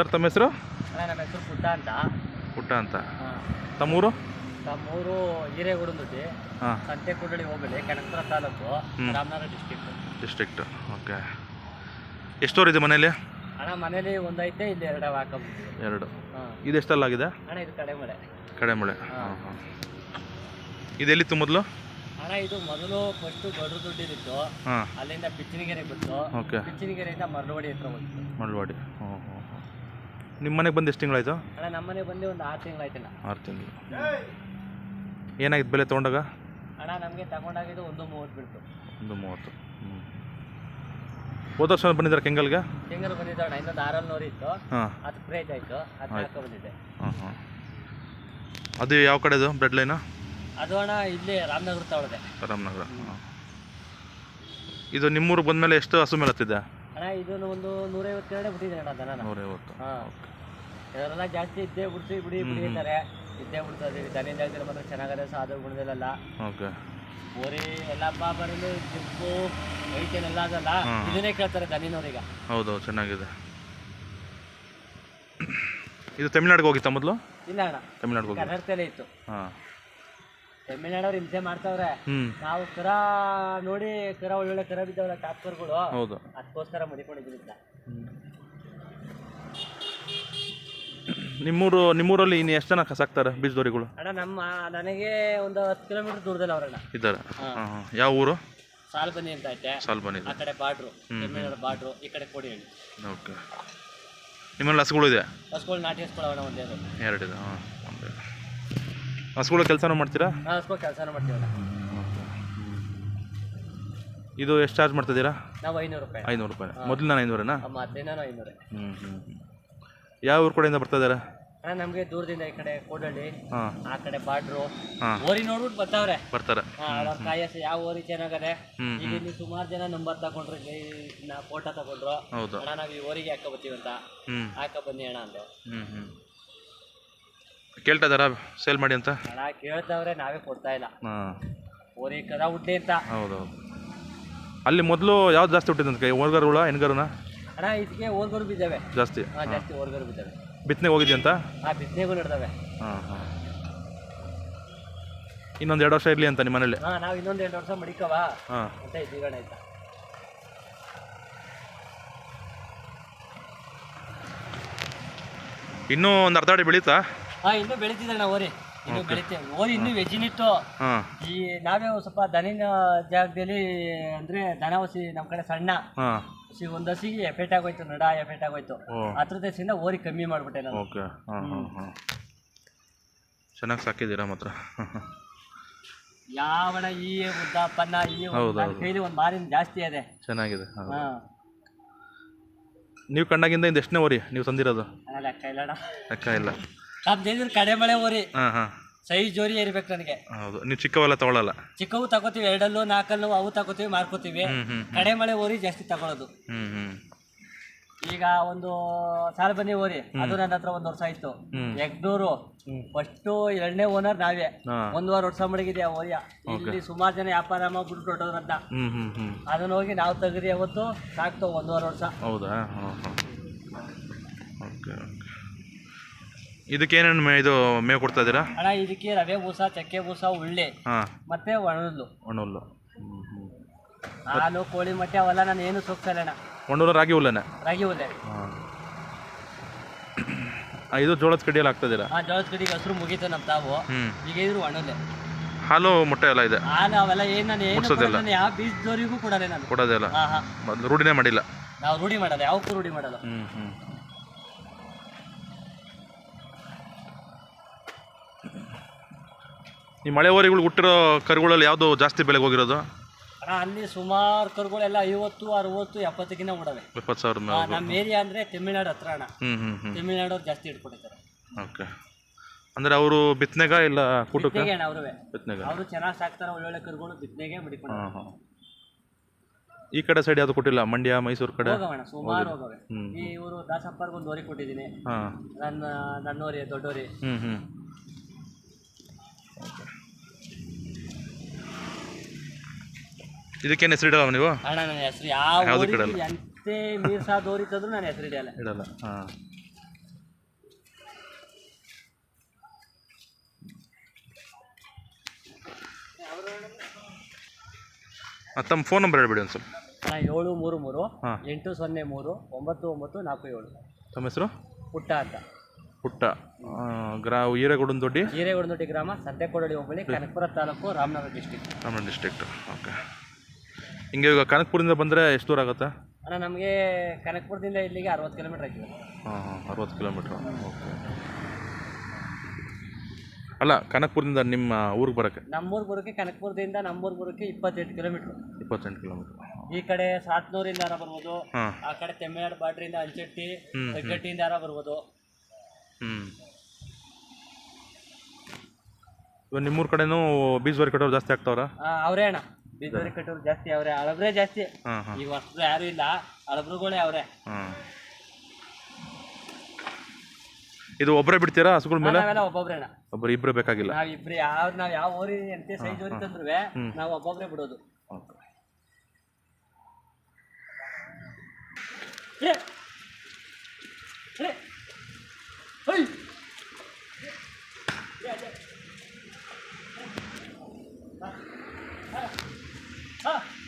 Sir ತಮ್ಮ ಹೆಸರು? ಅಣ್ಣ ನಮ್ಮ ಹೆಸರು ಪುಟ್ಟ ಅಂತ. ಪುಟ್ಟ ಅಂತ. ತಮ್ಮೂರು? ತಮ್ಮೂರು ಹಿರೇಗುಡುಂದುಡ್ಡಿ ಹಾಂ. ಹೋಗಲಿ ಕೂಡಳಿ ಹೋಬಳಿ Kanakapura taluk. Ramanagara district district okay ಎಷ್ಟು ಇದೆ ಮನೇಲಿ ಅಣ್ಣ ಮನೇಲಿ ಒಂದೈತೆ ಇಲ್ಲಿ ಎರಡು ಹಾಕೊಂಡ್ಬಿಟ್ಟಿವಿ ಎರಡು. ಹಾಂ. ಇದು ಎಷ್ಟಲ್ಲಾಗಿದೆ? ಅಣ್ಣ ಇದು ಕಡೆಮಳೆ ಕಡೆಮಳೆ ಕಡೆ ಮಳೆ. ಹಾ. ಹಾಂ ಹಾಂ. ಇದೆಲ್ಲಿತ್ತು ಮೊದಲು? ಅಣ್ಣ ಇದು ಮೊದಲು ಫಸ್ಟು ದೊಡ್ಡ ದುಡ್ಡಿತ್ತು ಹಾಂ. ಅಲ್ಲಿಂದ ಪಿಚ್ಚಿನಗೆರೆ ಬಿಟ್ಟು ಓಕೆ ಪಿಚ್ಚಿನಗೆರೆಯಿಂದ ಮರಳವಾಡಿ ಹತ್ರ ಹೋಯ್ತು ಮಳವಾಡಿ ಹ್ಞೂ ಹ್ಞೂ ನಿಮ್ಮ ಮನೆಗೆ ಬಂದು ಎಷ್ಟು ತಿಂಗಳಾಯ್ತು? ಅಣ್ಣ ನಮ್ಮನೆ ಬಂದು ಒಂದು ಆರು ತಿಂಗಳಾಯ್ತಣ್ಣ. ಆರು ತಿಂಗಳು. ಏನಾಗಿತ್ತು ಬೆಲೆ ತೊಗೊಂಡಾಗ? ಅಣ್ಣ ನಮಗೆ ತಗೊಂಡಾಗಿದ್ದು ಒಂದು ಮೂವತ್ತು ಬಿಡ್ತು. ಒಂದು ಮೂವತ್ತು. ಹ್ಞೂ ಹೋದ ವರ್ಷ ಬಂದಿದ್ದಾರೆ ಕೆಂಗಲ್ಗೆ? ಕೆಂಗಲ್ ಬಂದಿದ್ದ ಅಣ್ಣ ಇನ್ನೊಂದು ಆರಲ್ಲಿ ನೂರು ಇತ್ತು. ಹಾಂ. ಅದು ಪ್ರೈಸ್ ಆಯಿತು ಅದು ಆಯ್ತು. ಹಾಕೊ ಬಂದಿದ್ದೆ. ಹಾಂ ಹಾಂ. ಅದು ಯಾವ ಕಡೆದು ಬ್ರೆಡ್ ಲೈನು ಅದು ಅಣ್ಣ ಇಲ್ಲಿ ರಾಮನಗರ ತಗೊಳ್ದೆ. ರಾಮನಗರ ಹಾಂ. ಇದು ಬಂದ ಮೇಲೆ ಎಷ್ಟು ಹಸು ಮೇಲೆ ಹತ್ತಿದೆ ಅಣ್ಣ ಇದನ್ನು ಒಂದು ನೂರೈವತ್ತು ಕಡೆ ಬಿಟ್ಟಿದೆ ಅಣ್ಣ ನೂರೈವತ್ತು. ಹಾಂ. ಇದರೆಲ್ಲ ಜಾಸ್ತಿ ಇದ್ದೇ ಬಿಡ್ತು ಬಿಡಿ ಬಿಡಿ ಅಂತಾರೆ. ಇದ್ದೇ ಬಿಡ್ತಾರೆ ಇದೀವಿ. ದನಿ ಜಾಗದಲ್ಲಿ ಮಾತ್ರ ಚೆನ್ನಾಗದೆ ಸಾಧು ಗುಣದಲ್ಲ ಓಕೆ. ಓರಿ ಎಲ್ಲ ಬಾಬರಲ್ಲಿ ಜಿಪ್ಪು ವೈದ್ಯನೆಲ್ಲ ಅದಲ್ಲ. ಇದನ್ನೇ ಕೇಳ್ತಾರೆ ದನಿನವ್ರೀಗ. ಹೌದು ಚೆನ್ನಾಗಿದೆ. ಇದು ತಮಿಳ್ನಾಡಿಗೆ ಹೋಗಿತ್ತಾ ಮೊದಲು? ಇಲ್ಲ ಅಣ್ಣ. ತಮಿಳ್ನಾಡಿಗೆ ಹೋಗಿ ಇತ್ತು. ಹಾಂ. ತಮಿಳ್ನಾಡವ್ರು ಹಿಂಸೆ ಮಾಡ್ತಾವ್ರೆ. ನಾವು ಕರ ನೋಡಿ ಕರ ಒಳ್ಳೊಳ್ಳೆ ಕರ ಬಿದ್ದಾವಲ್ಲ ಟಾಕ್ಟರ್ಗಳು ಹೌದು. ಅದಕ್ಕೋಸ್ಕರ ಮಡಿಕೊಂಡಿದ್ದೀವಿ ನಿಮ್ಮೂರು ನಿಮ್ಮೂರಲ್ಲಿ ಇನ್ನು ಎಷ್ಟು ಜನ ಸಾಕ್ತಾರೆ ಬೀಜದೋರಿಗಳು ಅಣ್ಣ ನಮ್ಮ ನನಗೆ ಒಂದು ಹತ್ತು ಕಿಲೋಮೀಟರ್ ದೂರದಲ್ಲಿ ಅವರಣ್ಣ. ಇದ್ದಾರೆ. ಹಾಂ. ಹಾಂ ಯಾವ ಊರು? ಸಾಲ್ಬನಿ ಅಂತ ಐತೆ. ಸಾಲ್ಬನಿ ಆ ಕಡೆ ಬಾಡ್ರು ತಮಿಳ್ನಾಡು ಬಾಡ್ರು ಈ ಕಡೆ ಕೊಡಿಹಳ್ಳಿ. ಓಕೆ. ನಿಮ್ಮಲ್ಲಿ ಹಸುಗಳು ಇದೆ ಹಸ್ಗಳು ನಾಟಿ ಹಸ್ಕೊಳ್ಳೋಣ ಒಂದೇ ಎರಡು ಹಾಂ ಹಸುಗಳು ಕೆಲಸನೂ ಮಾಡ್ತೀರಾ? ನಾವು ಹಸ್ಗಳು ಕೆಲಸನ ಮಾಡ್ತೀವಣ್ಣ ಇದು ಎಷ್ಟು ಚಾರ್ಜ್ ಮಾಡ್ತಿದ್ದೀರಾ? ನಾವು ಐನೂರು ರೂಪಾಯಿ ಐನೂರು ರೂಪಾಯಿ. ಮೊದಲು ನಾನು ಐನೂರೇನಾ? ಹದಿನೈದು ಐನೂರು. ಹ್ಞೂ ಹ್ಞೂ ಯಾವ ಊರ್ ಕಡೆಯಿಂದ ಬರ್ತಾ ಇದ್ದಾರೆ ಅಣ್ಣ ನಮಗೆ ದೂರದಿಂದ ಈ ಕಡೆ ಕೋಡಳ್ಳಿ ಹಾಂ. ಆ ಕಡೆ ಬಾಡ್ರು. ಹಾಂ. ಓರಿ ನೋಡ್ಬಿಟ್ಟು ಬರ್ತಾವ್ರೆ. ಬರ್ತಾರೆ. ಅವ್ರ ಕಾಯಸ ಯಾವ ಓರಿ ಚೆನ್ನಾಗದೆ. ಹ್ಮ್, ಈಗ ಇಲ್ಲಿ ಸುಮಾರು ಜನ ನಂಬರ್ ತಗೊಂಡ್ರು ಇಲ್ಲಿ ನಾ ಫೋಟೋ ತಗೊಂಡ್ರು. ಹೌದು. ಅಣ್ಣ ನಾವು ಈ ಓರಿಗೆ ಹಾಕ ಬರ್ತೀವಿ ಅಂತ. ಹ್ಞೂ ಹಾಕ ಬನ್ನಿ ಅಣ್ಣ ಅಂದೆ. ಹ್ಞೂ ಹ್ಞೂ ಕೇಳ್ತಾ ಇದ್ದಾರಾ ಸೇಲ್ ಮಾಡಿ ಅಂತ? ಅಣ್ಣ ಕೇಳ್ತಾವ್ರೆ ನಾವೇ ಕೊಡ್ತಾ ಇಲ್ಲ. ಹಾಂ. ಓರಿ ಕದ ಹುಟ್ಟಿ ಅಂತ. ಹೌದು ಅಲ್ಲಿ ಮೊದಲು ಯಾವ್ದು ಜಾಸ್ತಿ ಹುಟ್ಟಿದಂತ ಕೈ ಓರ್ಗರುಳ ಹೆಣ್ಗರುನ ಅಣ್ಣ ಇದಕ್ಕೆ ಓರ್ಗರು ಬಿದ್ದಾವೆ. ಜಾಸ್ತಿ? ಹಾಂ ಜಾಸ್ತಿ ಓರ್ಗರು ಬಿದ್ದಾವೆ. ಬಿತ್ತನೆಗೆ ಹೋಗಿದ್ದೆ ಅಂತ ಆ ಬಿತ್ತನೆಗೂ ನಡೆದವೆ. ಹಾಂ ಹಾಂ. ಇನ್ನೊಂದು ಎರಡು ವರ್ಷ ಇರಲಿ ಅಂತ ನಿಮ್ಮ ಮನೇಲಿ? ಹಾಂ ನಾವು ಇನ್ನೊಂದು ಎರಡು ವರ್ಷ ಮಡಿಕವ. ಹಾಂ. ಅಂತ ಇದ್ದೀವಣ್ಣ ಆಯ್ತಾ ಇನ್ನೂ ಒಂದು ಅರ್ಧ ಅಡಿ ಬೆಳೀತಾ? ಹಾಂ ಇನ್ನೂ ನಾವು ಓರಿ ಇನ್ನೂ ಬೆಳಿತೇವೆ. ಓರಿ ಇನ್ನೂ ವೆಜಿನ್ ಹಾಂ. ಈ ನಾವೇ ಒಂದ್ ಸ್ವಲ್ಪ ದನಿನ ಜಾಗದಲ್ಲಿ ಅಂದ್ರೆ ದನ ಹಸಿ ನಮ್ಮ ಕಡೆ ಸಣ್ಣ ಹಸಿ ಒಂದು ಹಸಿಗೆ ಎಫೆಕ್ಟ್ ಆಗೋಯ್ತು ನಡ ಎಫೆಕ್ಟ್ ಆಗೋಯ್ತು. ಹತ್ರ ದೇಶದಿಂದ ಓರಿ ಕಮ್ಮಿ ಮಾಡ್ಬಿಟ್ಟೆ ನಾನು. ಓಕೆ ಹಾಂ ಹಾಂ ಹಾಂ. ಚೆನ್ನಾಗಿ ಸಾಕಿದ್ದೀರಾ ಮಾತ್ರ? ಯಾವಣ ಈ ಈ ಹೌದು, ನನ್ನ ಹೌದು. ಕೈಲಿ ಒಂದು ಮಾರಿನ ಜಾಸ್ತಿ ಇದೆ ಚೆನ್ನಾಗಿದೆ ಹೌದು. ಹಾ. ನೀವು ಕಂಡಾಗಿಂದ ಇಂದ ಎಷ್ಟನೇ ಓರಿ ನೀವು ತಂದಿರೋದು? ಅಣ್ಣ ಲೆಕ್ಕ ಇಲ್ಲಣ್ಣ. ಲೆಕ್ಕ ಇಲ್ಲ. ಕಡೆ ಮಳೆ ಓರಿ ಹಾಂ ಹಾಂ. ಸೈಜ್ ಜೋರಿ ಏರ್ಬೇಕು ನನಗೆ. ಹೌದು. ನೀವು ಚಿಕ್ಕವೆಲ್ಲ ತಗೊಳ್ಳಲ್ಲ ಚಿಕ್ಕವು ತಗೋತೀವಿ ಎರಡಲ್ಲೂ ನಾಲ್ಕಲ್ಲೂ ಅವು ತಗೋತೀವಿ ಮಾರ್ಕೋತೀವಿ. ಕಡೆ ಮಳೆ ಓರಿ ಜಾಸ್ತಿ ತಗೊಳ್ಳೋದು ಹ್ಮ್ ಹ್ಞೂ ಈಗ ಒಂದು ಸಾಲ ಬನ್ನಿ ಓರಿ ಅದು ನನ್ನ ಹತ್ರ ಒಂದ್ ವರ್ಷ ಆಯ್ತು. ಯಗ್ನೂರು ಎಗ್ನೂರು. ಫಸ್ಟು ಎರಡನೇ ಓನರ್ ನಾವೇ. ಹಾಂ. ಒಂದುವರೆ ವರ್ಷ ಮಡಗಿದೆ ಓರಿಯ. ಇಲ್ಲಿ ಸುಮಾರು ಜನ ವ್ಯಾಪಾರ ಮಾಡ್ಬಿಟ್ಟು ಹ್ಞೂ ಹ್ಞೂ ಹ್ಞೂ ಅದನ್ನ ಹೋಗಿ ನಾವು ತೆಗ್ರಿ ಅವತ್ತು ಸಾಕ್ತು ಒಂದೂವರೆ ವರ್ಷ. ಹೌದಾ? ಹಾಂ ಹಾಂ. ಓಕೆ ಓಕೆ ಇದಕ್ಕೇನೇನು ಮೇ ಇದು ಮೇವು ಕೊಡ್ತಾ ಇದ್ದೀರಾ? ಅಣ್ಣ ಇದಕ್ಕೆ ರವೆ ಬೂಸ ಚಕ್ಕೆ ಬೂಸ ಉಳ್ಳಿ ಹಾಂ. ಮತ್ತೆ ಒಣಲ್ಲು ಒಣಹುಲ್ಲು. ಹಾಲು ಕೋಳಿ ಮೊಟ್ಟೆ ಅವೆಲ್ಲ ನಾನು ಏನು ಸೋಗ್ಸಲ್ಲ ಅಣ್ಣ. ಒಣಹುಲ್ಲು ರಾಗಿ ಹುಲ್ಲೇನೆ? ರಾಗಿ ಹುಲ್ಲೆ. ಹಾಂ. ಇದು ಜೋಳದ ಕಡಿಯಲ್ಲಿ ಹಾಕ್ತಾ ಆ ಜೋಳದ ಕಡಿಗೆ ಹಸಿರು ಮುಗೀತು ನಮ್ಮ ತಾವು. ಈಗ ಇದ್ರು ಒಣಹುಲ್ಲೆ. ಹಾಲು ಮೊಟ್ಟೆ ಎಲ್ಲ ಇದೆ? ಹಾಲು ಅವೆಲ್ಲ ಏನು ನಾನು ಏನು. ಕೊಡಲ್ಲ, ಯಾವ ಬೀಜದವರಿಗೂ ಕೊಡಲ್ಲ ನಾನು. ಕೊಡೋದೇ ಇಲ್ಲ. ಹಾ ಹಾ. ಮೊದ್ಲು ರೂಢಿನೇ ಮಾಡಿಲ್ಲ. ನಾವು ರೂಢಿ ಮಾಡಲ್ಲ ಯಾವಕ್ಕೂ ರೂಢಿ ಮಾಡಲ್ಲ. ಹ್ಞೂ ಹ್ಞೂ ಈ ಮಳೆ ಓರಿಗಳು ಹುಟ್ಟಿರೋ ಕರುಗಳಲ್ಲಿ ಯಾವುದು ಜಾಸ್ತಿ ಬೆಲೆಗೆ ಹೋಗಿರೋದು? ಅಣ್ಣ ಅಲ್ಲಿ ಸುಮಾರು ಕರುಗಳೆಲ್ಲ ಐವತ್ತು ಅರವತ್ತು ಎಪ್ಪತ್ತಕ್ಕಿಂತ ಓಡವೆ. ಎಪ್ಪತ್ತು ಸಾವಿರ ಮೇಲೆ ನಮ್ಮ ಏರಿಯಾ ಅಂದ್ರೆ ತಮಿಳ್ನಾಡು ಹತ್ರ ಅಣ್ಣ. ಹ್ಞೂ ಹ್ಞೂ ಹ್ಞೂ ತಮಿಳ್ನಾಡವ್ರು ಜಾಸ್ತಿ ಇಟ್ಕೊಂಡಿದ್ದಾರೆ ಓಕೆ. ಅಂದರೆ ಅವರು ಬಿತ್ತನೆಗ ಇಲ್ಲ ಕೂಟಕ್ಕೆ? ಬಿತ್ನೆಗೆ ಅಣ್ಣ ಅವ್ರವೇ. ಬಿತ್ತನೆಗ ಅವರು ಚೆನ್ನಾಗಿ ಸಾಕ್ತಾರೆ ಒಳ್ಳೊಳ್ಳೆ ಕರುಗಳು ಬಿತ್ತನೆಗೆ ಬಿಡಿಕೊಂಡು ಹಾಂ ಹಾಂ. ಈ ಕಡೆ ಸೈಡ್ ಯಾವುದು ಕೊಟ್ಟಿಲ್ಲ? ಮಂಡ್ಯ ಮೈಸೂರು ಕಡೆ? ಸುಮಾರು ಹೋಗವೆ. ಈ ಇವರು ದಾಸಪ್ಪರ್ಗೆ ಒಂದು ಓರಿ ಕೊಟ್ಟಿದ್ದೀನಿ. ಹಾಂ. ನನ್ನ ನನ್ನೋರಿ ದೊಡ್ಡೋರಿ. ಹ್ಞೂ ಹ್ಞೂ ಇದಕ್ಕೇನು ನೀವು? ಅಣ್ಣ ನನ್ನ ಹೆಸರು ಇಡಲ್ಲ. ನೀವು ನನ್ನ ಹೆಸರು ಇಡಲ್ಲ. ಇಡಲ್ಲ. ತಮ್ಮ ಫೋನ್ ನಂಬರ್ ಹೇಳ್ಬಿಡಿ ಒಂದು ಸ್ವಲ್ಪ ಏಳು ಮೂರು ಮೂರು ಎಂಟು ಸೊನ್ನೆ ಮೂರು ಒಂಬತ್ತು ಒಂಬತ್ತು ನಾಲ್ಕು ಏಳು. ತಮ್ಮ ಹೆಸರು? ಪುಟ್ಟ ಅಂತ. ಪುಟ್ಟ ಗ್ರಾ ಹೀರೇಗೌಡನ ದೊಡ್ಡಿ? ಹಿರೇಗುಡನೊಡ್ಡಿ ಗ್ರಾಮ ಸದ್ಯಕೊಡಳಿ ಹೋಬಳಿ Kanakapura taluk Ramanagara district Ramanagara district okay. ಹಿಂಗೆ ಈಗ ಕನಕಪುರದಿಂದ ಬಂದರೆ ಎಷ್ಟು ದೂರ ಆಗುತ್ತೆ? ಅಣ್ಣ ನಮಗೆ ಕನಕಪುರದಿಂದ ಇಲ್ಲಿಗೆ ಅರವತ್ತು ಕಿಲೋಮೀಟರ್ ಆಗಿದೆ. ಹಾಂ ಹಾಂ ಅರವತ್ತು ಕಿಲೋಮೀಟ್ರ್. ಓಕೆ. ಅಲ್ಲ ಕನಕಪುರದಿಂದ ನಿಮ್ಮ ಊರಿಗೆ ಬರೋಕ್ಕೆ? ನಮ್ಮೂರು ಬರೋಕ್ಕೆ ಕನಕಪುರದಿಂದ ನಮ್ಮೂರು ಬರೋಕ್ಕೆ ಇಪ್ಪತ್ತೆಂಟು ಕಿಲೋಮೀಟ್ರ್. ಇಪ್ಪತ್ತೆಂಟು ಕಿಲೋಮೀಟ್ರ್. ಈ ಕಡೆ ಸಾತ್ನೂರಿಂದ ಬರ್ಬೋದು ಹಾಂ. ಆ ಕಡೆ ತೆಮ್ಮೆನಾಡು ಬಾಡ್ರಿಂದ ಅಂಚೆಟ್ಟಿ ಗಟ್ಟಿಯಿಂದ ಹೆಗ್ಗಟ್ಟಿಯಿಂದ ಯಾರ ಬರ್ಬೋದು. ಹ್ಞೂ ಇವಾಗ ನಿಮ್ಮೂರ ಕಡೆನೂ ಬೀಜವಾರಿ ಕಟ್ಟೋರು ಜಾಸ್ತಿ ಆಗ್ತಾವ್ರ? ಆ, ಅವರೇ ಅಣ್ಣ. ಬೀಜವರಿ ಕಟ್ಟೋರು ಜಾಸ್ತಿ ಅವ್ರೆ ಅಳಬ್ರೇ ಜಾಸ್ತಿ. ಹಾಂ ಹಾಂ. ಈಗ ಹೊಸಬ್ರು ಯಾರು ಇಲ್ಲ ಅಳಬ್ರುಗಳೇ ಅವ್ರೆ. ಹಾಂ. ಇದು ಒಬ್ಬರೇ ಬಿಡ್ತೀರಾ ಹಸುಗಳ ಮೇಲೆ? ನಾವೆಲ್ಲ ಒಬ್ಬೊಬ್ರೇ ಅಣ್ಣ. ಒಬ್ಬರು ಇಬ್ರು ಬೇಕಾಗಿಲ್ಲ. ನಾವ್ ಇಬ್ರು ಯಾವ ನಾವ್ ಯಾವ ಊರಿ ಎಂತೆ ಸೈಜ್ ಊರಿ ತಂದ್ರು ನಾವು ಒಬ್ಬೊಬ್ರೇ ಬಿಡೋದು. ಓಕೆ. ಹಾ.